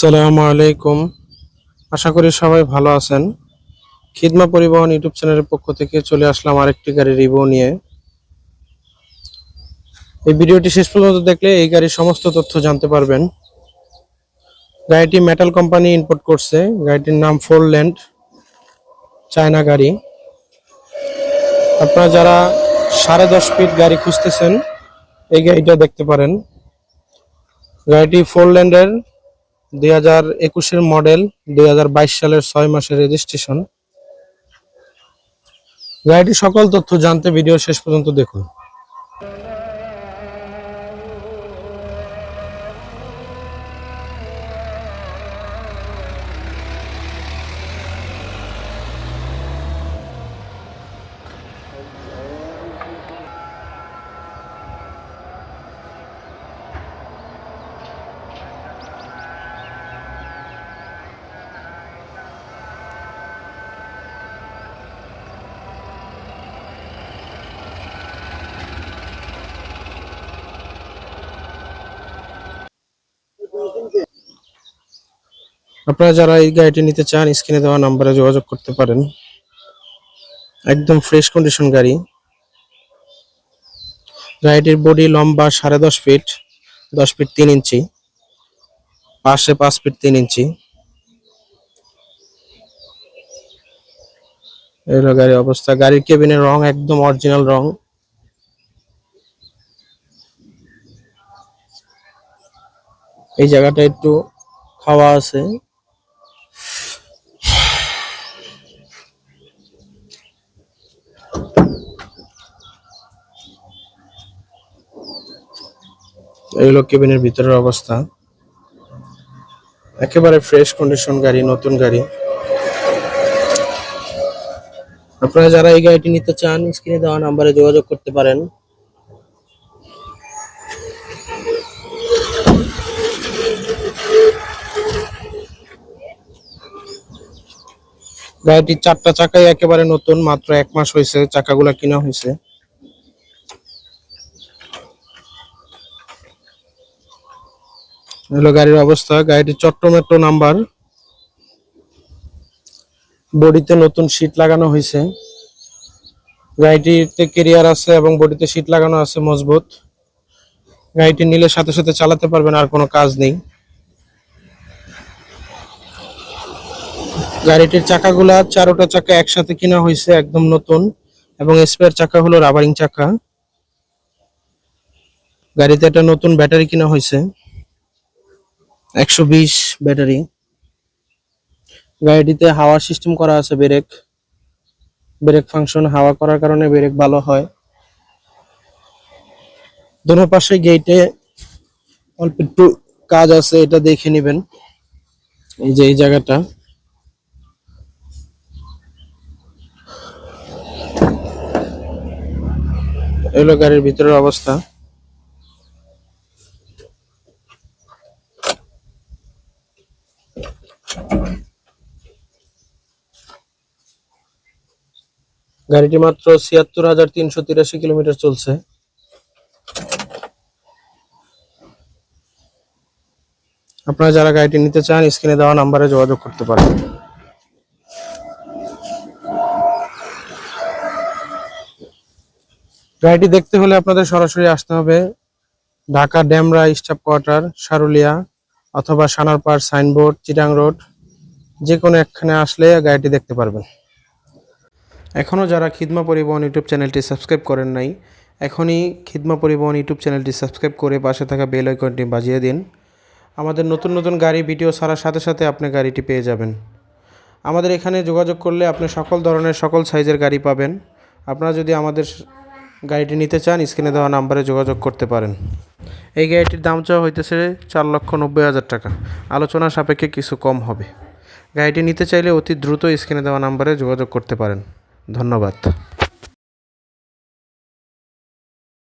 আসসালামু আলাইকুম। আশা করি সবাই ভালো আছেন। খিদমা পরিবহন ইউটিউব চ্যানেলের পক্ষ থেকে চলে আসলাম আরেকটি গাড়ির রিভিউ নিয়ে। এই ভিডিওটি শেষ পর্যন্ত দেখলে এই গাড়ির সমস্ত তথ্য জানতে পারবেন। গাড়িটি মেটাল কোম্পানি ইম্পোর্ট করছে। গাড়িটির নাম ফোর ল্যান্ড চায়না গাড়ি। আপনারা যারা সাড়ে দশ ফিট গাড়ি খুঁজতেছেন, এই গাড়িটা দেখতে পারেন। গাড়িটি ফোর ল্যান্ডের দুই হাজার একুশের মডেল, দুই হাজার বাইশ সালের ছয় মাসের রেজিস্ট্রেশন। গাড়িটি সকল তথ্য জানতে ভিডিও শেষ পর্যন্ত দেখুন। আপনারা যারা এই গাড়িটি নিতে চান, স্ক্রিনে দেওয়া নাম্বারে যোগাযোগ করতে পারেন। একদম ফ্রেশ কন্ডিশন গাড়ি। গাড়িটির বডি লম্বা সাড়ে দশ ফিট দশ ফিট তিন ইঞ্চি, পাশে পাঁচ ফিট তিন ইঞ্চি। এই গাড়ির অবস্থা। গাড়ির কেবিনের রং একদম অরিজিনাল রং। এই জায়গাটা একটু খাওয়া আছে। এই হলো কেবিনের ভিতরের অবস্থা। একেবারে ফ্রেশ কন্ডিশন গাড়ি, নতুন গাড়ি। আপনারা যারা এই গাড়িটি নিতে চান স্ক্রিনে দেওয়া নাম্বারে যোগাযোগ করতে পারেন। গাড়িটির চারটা চাকাই একেবারে নতুন, মাত্র এক মাস হয়েছে চাকাগুলা কিনা হয়েছে। হলো গাড়ির অবস্থা। গাড়িটি চট্ট মেট্রো নাম্বার বডিতে নতুন সিট লাগানো হয়েছে। গাড়িটিতে কেরিয়ার আছে এবং বডিতে সিট লাগানো আছে মজবুত। গাড়িটি নিলে সাথে সাথে চালাতে পারবেন, আর কোনো কাজ নেই। গাড়িটির চাকাগুলা চারোটা চাকা একসাথে কিনা হয়েছে, একদম নতুন। এবং স্পেয়ার চাকা হলো রাবারিং চাকা। গাড়িতে একটা নতুন ব্যাটারি কিনা হয়েছে। একশো বিশ ব্যাটারি। গাড়িটিতে হাওয়া সিস্টেম করা আছে ব্রেক ব্রেক ফাংশন হাওয়া করার কারণে ব্রেক ভালো হয়। দোনো পাশে গেটে অল্প একটু কাজ আছে, এটা দেখে নেবেন। এই যে এই জায়গাটা। এগুলো গাড়ির ভিতরের অবস্থা। গাড়িটি মাত্র ছিয়াত্তর হাজার তিনশো তিরাশি কিলোমিটার চলছে। আপনারা যারা গাড়িটি নিতে চান, স্ক্রিনে দেওয়া নাম্বারে যোগাযোগ করতে পারেন। গাড়িটি দেখতে হলে আপনাদের সরাসরি আসতে হবে ঢাকা ড্যামরা স্টাফ কোয়ার্টার, সারুলিয়া, অথবা সানারপাড় সাইনবোর্ড, চিটাং রোড। যে কোনো একখানে আসলে গাড়িটি দেখতে পারবেন। এখনও যারা খিদমা পরিবহন ইউটিউব চ্যানেলটি সাবস্ক্রাইব করেন নাই, এখনই খিদমা পরিবহন ইউটিউব চ্যানেলটি সাবস্ক্রাইব করে পাশে থাকা বেল আইকনটি বাজিয়ে দিন। আমাদের নতুন নতুন গাড়ি, ভিডিও ছাড়ার সাথে সাথে আপনি গাড়িটি পেয়ে যাবেন। আমাদের এখানে যোগাযোগ করলে আপনি সকল ধরনের, সকল সাইজের গাড়ি পাবেন। আপনারা যদি আমাদের গাড়িটি নিতে চান, স্ক্রিনে দেওয়া নাম্বারে যোগাযোগ করতে পারেন। এই গাড়িটির দাম চাওয়া হইতেছে চার লক্ষ নব্বই হাজার টাকা। আলোচনা সাপেক্ষে কিছু কম হবে। গাড়িটি নিতে চাইলে অতি দ্রুত স্ক্রিনে দেওয়া নম্বরে যোগাযোগ করতে পারেন। ধন্যবাদ।